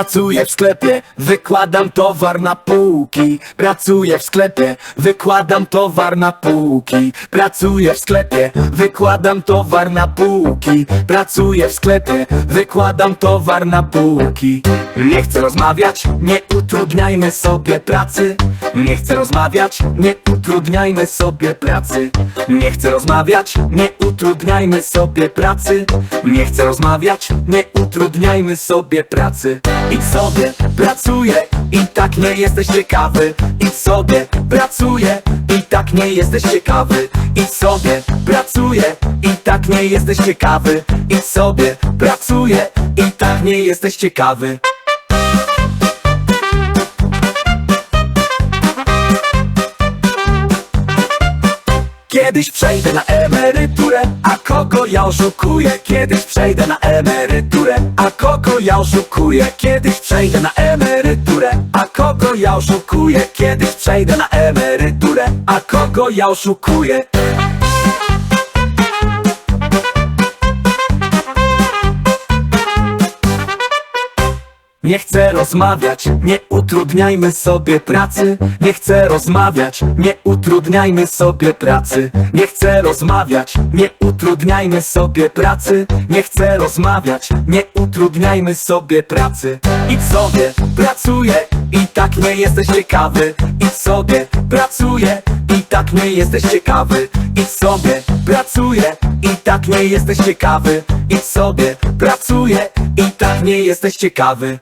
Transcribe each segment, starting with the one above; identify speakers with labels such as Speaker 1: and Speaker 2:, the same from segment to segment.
Speaker 1: Pracuję w sklepie, wykładam towar na półki. Pracuję w sklepie, wykładam towar na półki. Pracuję w sklepie, wykładam towar na półki. Pracuję w sklepie, wykładam towar na półki. Nie chcę rozmawiać, nie utrudniajmy sobie pracy. Nie chcę rozmawiać, nie utrudniajmy sobie pracy. Nie chcę rozmawiać, nie utrudniajmy sobie pracy. Nie chcę rozmawiać, nie utrudniajmy sobie pracy Idź sobie, pracuję i tak nie jesteś ciekawy. Idź sobie, pracuję i tak nie jesteś ciekawy. Idź sobie, pracuję i tak nie jesteś ciekawy. Idź sobie, pracuję i tak nie jesteś ciekawy Kiedyś przejdę na emeryturę, a kogo ja oszukuję? Kiedyś przejdę na emeryturę, a kogo ja oszukuję? Kiedyś przejdę na emeryturę, a kogo ja oszukuję? Kiedyś przejdę na emeryturę, a kogo ja oszukuję? Nie chcę rozmawiać, nie utrudniajmy sobie pracy. Nie chcę rozmawiać, nie utrudniajmy sobie pracy. Nie chcę rozmawiać, nie utrudniajmy sobie pracy. Nie chcę rozmawiać, nie utrudniajmy sobie pracy. Idź sobie, pracuję i tak nie jesteś ciekawy. Idź sobie, pracuję i tak nie jesteś ciekawy. Idź sobie, pracuję i tak nie jesteś ciekawy. Idź sobie, pracuję i tak nie jesteś ciekawy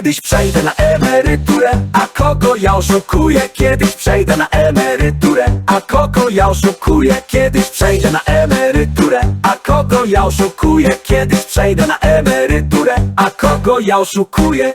Speaker 1: Kiedyś przejdę na emeryturę, a kogo ja oszukuję? Kiedyś przejdę na emeryturę, a kogo ja oszukuję? Kiedyś przejdę na emeryturę, a kogo ja oszukuję? Kiedyś przejdę na emeryturę, a kogo ja oszukuję?